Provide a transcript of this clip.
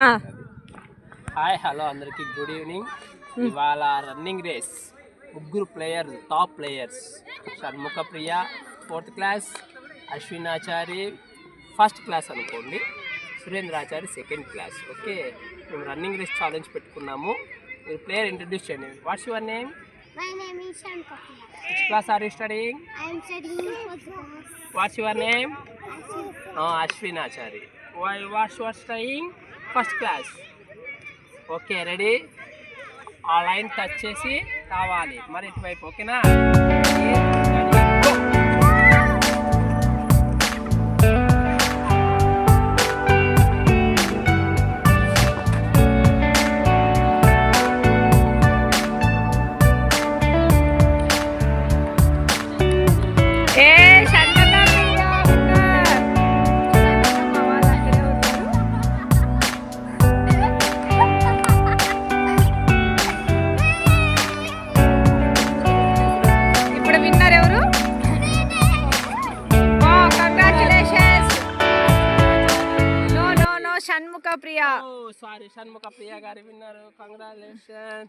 Hi hello అందరికీ good evening. ఇవాళ running race. ముగ్గురు players top players. Shanmukha Priya fourth class. Ashwinachari first class అనుకోండి. Surendrachari second class. Okay మేము running race challenge పెట్టుకున్నాము. మీరు player introduce చేయండి. What's your name? My name is class or I am studying fourth class. What's your name Ashwinachari why what's your studying first class. Okay ready? ఆ line touch చేసి రావాలి. మరి ఇటువైపు ఓకేనా? షణ్ముఖ ప్రియ ఓ sorry Shanmukha ప్రియ గారు విన్నారు కంగ్రాచులేషన్